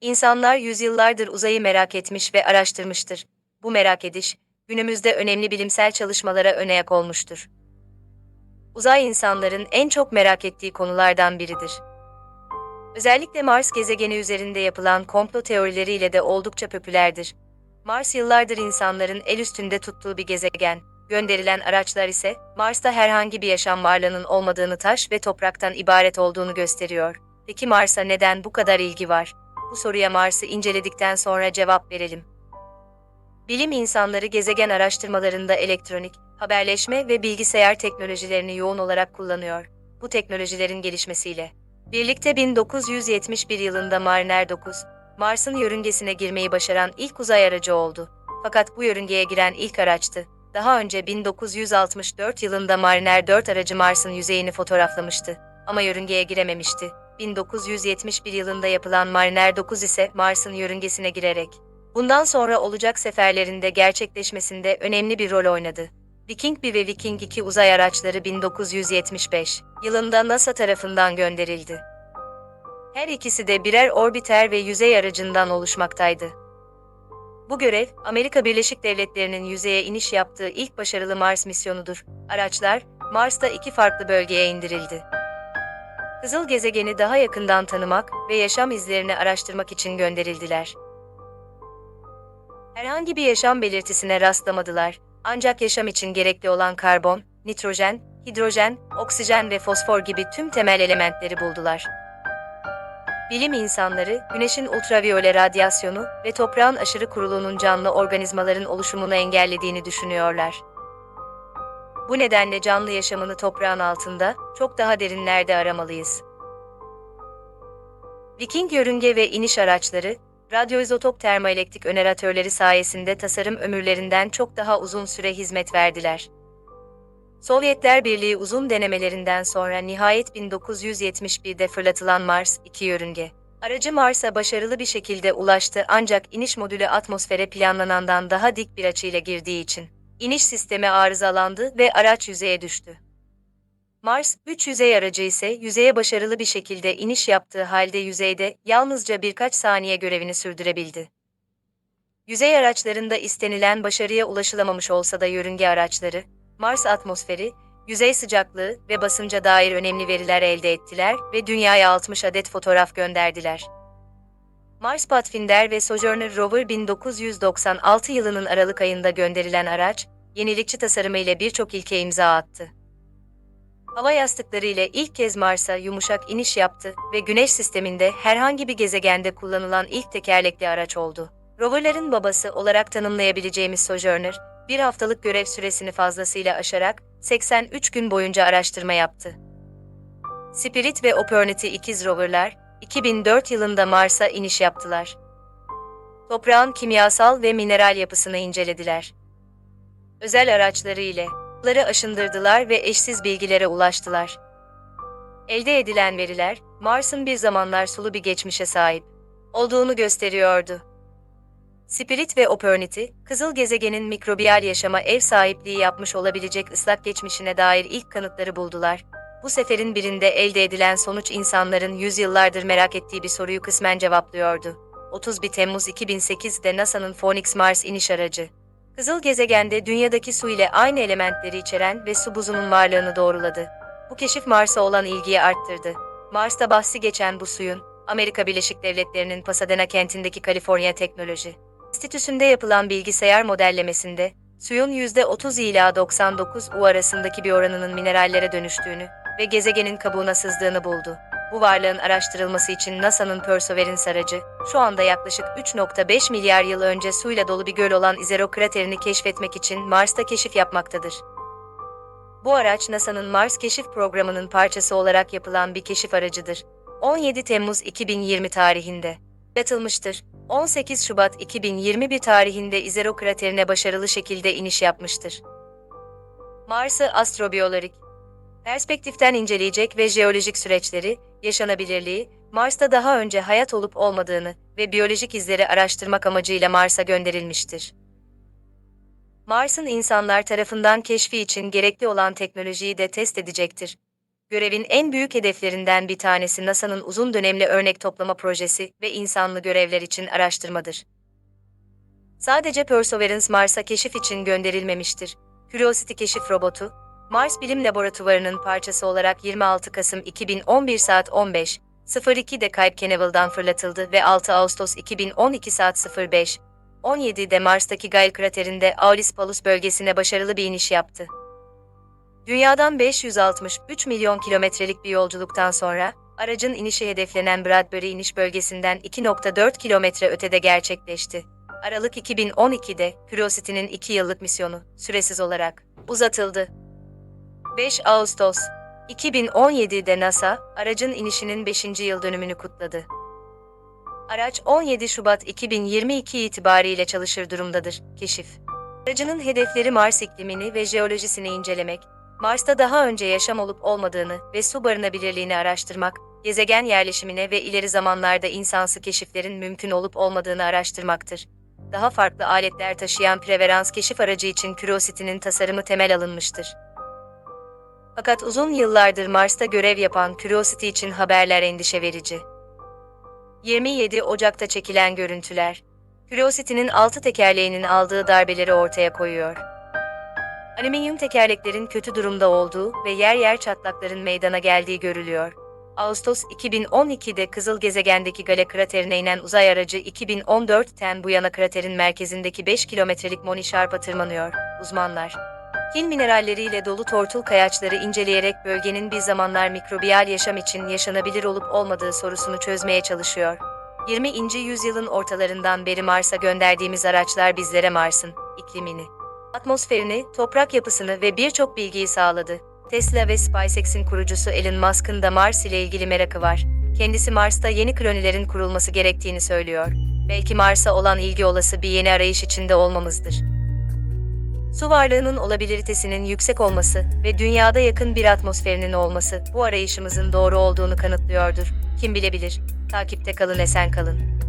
İnsanlar yüzyıllardır uzayı merak etmiş ve araştırmıştır. Bu merak ediş, günümüzde önemli bilimsel çalışmalara ön ayak olmuştur. Uzay insanların en çok merak ettiği konulardan biridir. Özellikle Mars gezegeni üzerinde yapılan komplo teorileriyle de oldukça popülerdir. Mars yıllardır insanların el üstünde tuttuğu bir gezegen. Gönderilen araçlar ise Mars'ta herhangi bir yaşam varlığının olmadığını taş ve topraktan ibaret olduğunu gösteriyor. Peki Mars'a neden bu kadar ilgi var? Bu soruya Mars'ı inceledikten sonra cevap verelim. Bilim insanları gezegen araştırmalarında elektronik, haberleşme ve bilgisayar teknolojilerini yoğun olarak kullanıyor. Bu teknolojilerin gelişmesiyle birlikte 1971 yılında Mariner 9, Mars'ın yörüngesine girmeyi başaran ilk uzay aracı oldu. Fakat bu yörüngeye giren ilk araçtı. Daha önce 1964 yılında Mariner 4 aracı Mars'ın yüzeyini fotoğraflamıştı ama yörüngeye girememişti. 1971 yılında yapılan Mariner 9 ise Mars'ın yörüngesine girerek bundan sonra olacak seferlerinde gerçekleşmesinde önemli bir rol oynadı. Viking 1 ve Viking 2 uzay araçları 1975 yılında NASA tarafından gönderildi. Her ikisi de birer orbiter ve yüzey aracından oluşmaktaydı. Bu görev, Amerika Birleşik Devletleri'nin yüzeye iniş yaptığı ilk başarılı Mars misyonudur. Araçlar, Mars'ta iki farklı bölgeye indirildi. Kızıl gezegeni daha yakından tanımak ve yaşam izlerini araştırmak için gönderildiler. Herhangi bir yaşam belirtisine rastlamadılar. Ancak yaşam için gerekli olan karbon, nitrojen, hidrojen, oksijen ve fosfor gibi tüm temel elementleri buldular. Bilim insanları, güneşin ultraviyole radyasyonu ve toprağın aşırı kuruluğunun canlı organizmaların oluşumunu engellediğini düşünüyorlar. Bu nedenle canlı yaşamını toprağın altında, çok daha derinlerde aramalıyız. Viking yörünge ve iniş araçları, radyoizotop termoelektrik öneratörleri sayesinde tasarım ömürlerinden çok daha uzun süre hizmet verdiler. Sovyetler Birliği uzun denemelerinden sonra nihayet 1971'de fırlatılan Mars 2 yörünge. Aracı Mars'a başarılı bir şekilde ulaştı ancak iniş modülü atmosfere planlanandan daha dik bir açıyla girdiği için iniş sistemi arızalandı ve araç yüzeye düştü. Mars 3 yüzey aracı ise yüzeye başarılı bir şekilde iniş yaptığı halde yüzeyde yalnızca birkaç saniye görevini sürdürebildi. Yüzey araçlarında istenilen başarıya ulaşılamamış olsa da yörünge araçları, Mars atmosferi, yüzey sıcaklığı ve basınca dair önemli veriler elde ettiler ve dünyaya 60 adet fotoğraf gönderdiler. Mars Pathfinder ve Sojourner Rover 1996 yılının Aralık ayında gönderilen araç, yenilikçi tasarımı ile birçok ilke imza attı. Hava yastıkları ile ilk kez Mars'a yumuşak iniş yaptı ve Güneş sisteminde herhangi bir gezegende kullanılan ilk tekerlekli araç oldu. Roverların babası olarak tanımlayabileceğimiz Sojourner, bir haftalık görev süresini fazlasıyla aşarak 83 gün boyunca araştırma yaptı. Spirit ve Opportunity ikiz roverlar 2004 yılında Mars'a iniş yaptılar. Toprağın kimyasal ve mineral yapısını incelediler. Özel araçları ile ları aşındırdılar ve eşsiz bilgilere ulaştılar. Elde edilen veriler, Mars'ın bir zamanlar sulu bir geçmişe sahip olduğunu gösteriyordu. Spirit ve Opportunity, kızıl gezegenin mikrobiyal yaşama ev sahipliği yapmış olabilecek ıslak geçmişine dair ilk kanıtları buldular. Bu seferin birinde elde edilen sonuç insanların yüzyıllardır merak ettiği bir soruyu kısmen cevaplıyordu. 31 Temmuz 2008'de NASA'nın Phoenix Mars iniş aracı, kızıl gezegende dünyadaki su ile aynı elementleri içeren ve su buzunun varlığını doğruladı. Bu keşif Mars'a olan ilgiyi arttırdı. Mars'ta bahsi geçen bu suyun, Amerika Birleşik Devletleri'nin Pasadena kentindeki Kaliforniya Teknoloji Enstitüsü'nde yapılan bilgisayar modellemesinde, suyun %30 ila 99 U arasındaki bir oranının minerallere dönüştüğünü ve gezegenin kabuğuna sızdığını buldu. Bu varlığın araştırılması için NASA'nın Perseverance aracı, şu anda yaklaşık 3.5 milyar yıl önce suyla dolu bir göl olan Izero kraterini keşfetmek için Mars'ta keşif yapmaktadır. Bu araç NASA'nın Mars Keşif Programı'nın parçası olarak yapılan bir keşif aracıdır. 17 Temmuz 2020 tarihinde atılmıştır. 18 Şubat 2021 tarihinde Izero kraterine başarılı şekilde iniş yapmıştır. Mars'ı astrobiyolojik perspektiften inceleyecek ve jeolojik süreçleri, yaşanabilirliği, Mars'ta daha önce hayat olup olmadığını ve biyolojik izleri araştırmak amacıyla Mars'a gönderilmiştir. Mars'ın insanlar tarafından keşfi için gerekli olan teknolojiyi de test edecektir. Görevin en büyük hedeflerinden bir tanesi NASA'nın uzun dönemli örnek toplama projesi ve insanlı görevler için araştırmadır. Sadece Perseverance Mars'a keşif için gönderilmemiştir. Curiosity keşif robotu, Mars Bilim Laboratuvarı'nın parçası olarak 26 Kasım 2011 saat 15 02'de Cape Canaveral'dan fırlatıldı ve 6 Ağustos 2012 saat 05 17'de Mars'taki Gale kraterinde Aulis Palus bölgesine başarılı bir iniş yaptı. Dünyadan 563 milyon kilometrelik bir yolculuktan sonra, aracın inişi hedeflenen Bradbury iniş bölgesinden 2.4 kilometre ötede gerçekleşti. Aralık 2012'de Curiosity'nin 2 yıllık misyonu, süresiz olarak, uzatıldı. 5 Ağustos 2017'de NASA, aracın inişinin 5. yıl dönümünü kutladı. Araç 17 Şubat 2022 itibariyle çalışır durumdadır. Keşif. Aracının hedefleri Mars iklimini ve jeolojisini incelemek, Mars'ta daha önce yaşam olup olmadığını ve su barınabilirliğini araştırmak, gezegen yerleşimine ve ileri zamanlarda insansı keşiflerin mümkün olup olmadığını araştırmaktır. Daha farklı aletler taşıyan Preverans keşif aracı için Curiosity'nin tasarımı temel alınmıştır. Fakat uzun yıllardır Mars'ta görev yapan Curiosity için haberler endişe verici. 27 Ocak'ta çekilen görüntüler, Curiosity'nin altı tekerleğinin aldığı darbeleri ortaya koyuyor. Alüminyum tekerleklerin kötü durumda olduğu ve yer yer çatlakların meydana geldiği görülüyor. Ağustos 2012'de Kızıl Gezegen'deki Gale kraterine inen uzay aracı 2014'ten bu yana kraterin merkezindeki 5 kilometrelik Moni Sharp'a tırmanıyor. Uzmanlar, Hil mineralleriyle dolu tortul kayaçları inceleyerek bölgenin bir zamanlar mikrobiyal yaşam için yaşanabilir olup olmadığı sorusunu çözmeye çalışıyor. 20. yüzyılın ortalarından beri Mars'a gönderdiğimiz araçlar bizlere Mars'ın iklimini, atmosferini, toprak yapısını ve birçok bilgiyi sağladı. Tesla ve SpaceX'in kurucusu Elon Musk'ın da Mars ile ilgili merakı var. Kendisi Mars'ta yeni kolonilerin kurulması gerektiğini söylüyor. Belki Mars'a olan ilgi olası bir yeni arayış içinde olmamızdır. Su varlığının olabilitesinin yüksek olması ve dünyada yakın bir atmosferinin olması bu arayışımızın doğru olduğunu kanıtlıyordur. Kim bilebilir? Takipte kalın esen kalın.